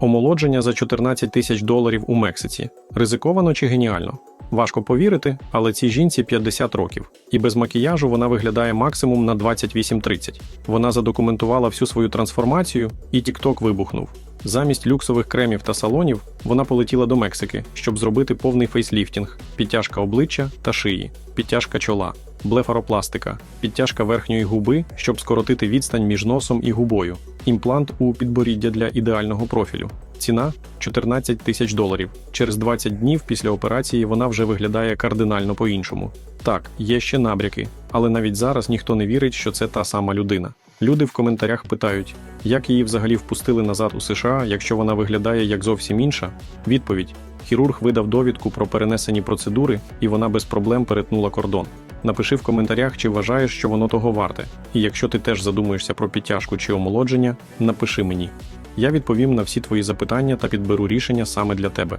Омолодження за 14 тисяч доларів у Мексиці. Ризиковано чи геніально? Важко повірити, але цій жінці 50 років, і без макіяжу вона виглядає максимум на 28-30. Вона задокументувала всю свою трансформацію, і TikTok вибухнув. Замість люксових кремів та салонів вона полетіла до Мексики, щоб зробити повний фейсліфтінг, підтяжка обличчя та шиї, підтяжка чола, блефаропластика, підтяжка верхньої губи, щоб скоротити відстань між носом і губою, імплант у підборіддя для ідеального профілю. Ціна 14 тисяч доларів. Через 20 днів після операції вона вже виглядає кардинально по-іншому. Так, є ще набряки, але навіть зараз ніхто не вірить, що це та сама людина. Люди в коментарях питають, як її взагалі впустили назад у США, якщо вона виглядає як зовсім інша. Відповідь: хірург видав довідку про перенесені процедури, і вона без проблем перетнула кордон. Напиши в коментарях, чи вважаєш, що воно того варте. І якщо ти теж задумуєшся про підтяжку чи омолодження, напиши мені. Я відповім на всі твої запитання та підберу рішення саме для тебе.